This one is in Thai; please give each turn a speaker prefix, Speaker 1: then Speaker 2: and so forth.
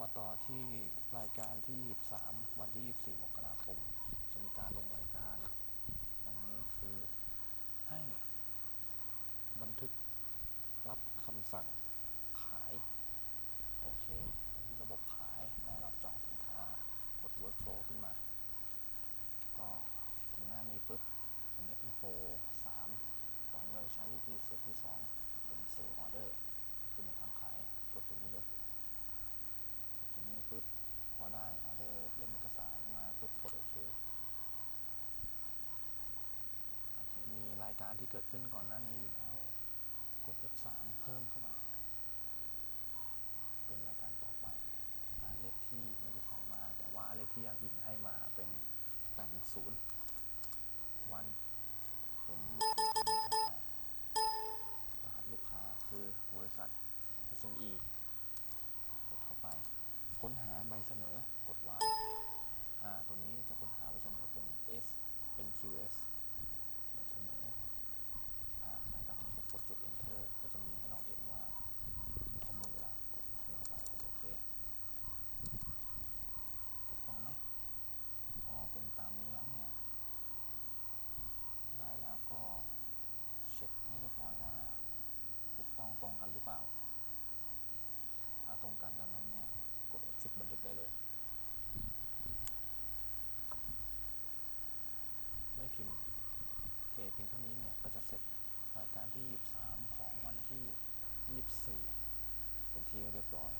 Speaker 1: มาต่อที่รายการที่ 23 วันที่ 24 มกราคม จะมีการลงรายการดังนี้คือให้บันทึกรับคำสั่งขาย โอเคที่ระบบขายและรับจองสินค้ากด workflow ขึ้นมา ก็ถึงหน้านี้ปุ๊บอันนี้เป็นโฟ3ตอนนี้เราใช้อยู่ที่สเต็ปที่ 2 เป็นเซลล์ออเดอร์ก็คือเป็นทางขายกดตรงนี้เลย ตรงนี้ปุ๊บพอได้ออเดอร์เล่มเอกส กดโอเคโอเค มีรายการที่เกิดขึ้นก่อนหน้านี้อยู่แล้ว กด F3 เพิ่มเข้าไปเป็นรายการต่อไปนะเลขที่ไม่ได้ใส่มา แต่ว่าเลขที่ยังอิงให้มาเป็น810วันเป็น24รหัสลูกค้าคือบริษัท SME กดเข้าไป ค้นหาใบเสนอกด Y อ่า ตัวนี้จะค้นหาใบเสนอเป็น S เป็น QS ใบเสนออ่าได้ตามนี้ก็กดจุด Enter ก็จะมีให้เราเห็นว่ามีข้อมูลเวลากด Enter เข้าไปโอเคถูกต้องไหมพอเป็นตามนี้แล้วเนี่ยได้แล้วก็เช็คให้เรียบร้อยว่าถูกต้องตรงกันหรือเปล่า ถ้าตรงกันดังนั้นเนี่ยกด F10 บันทึกได้เลย ไม่ พิมพ์โอเคเพียงเท่านี้เนี่ยก็จะเสร็จรายการที่ 23 ของวันที่ 24 เป็นที่เรียบร้อย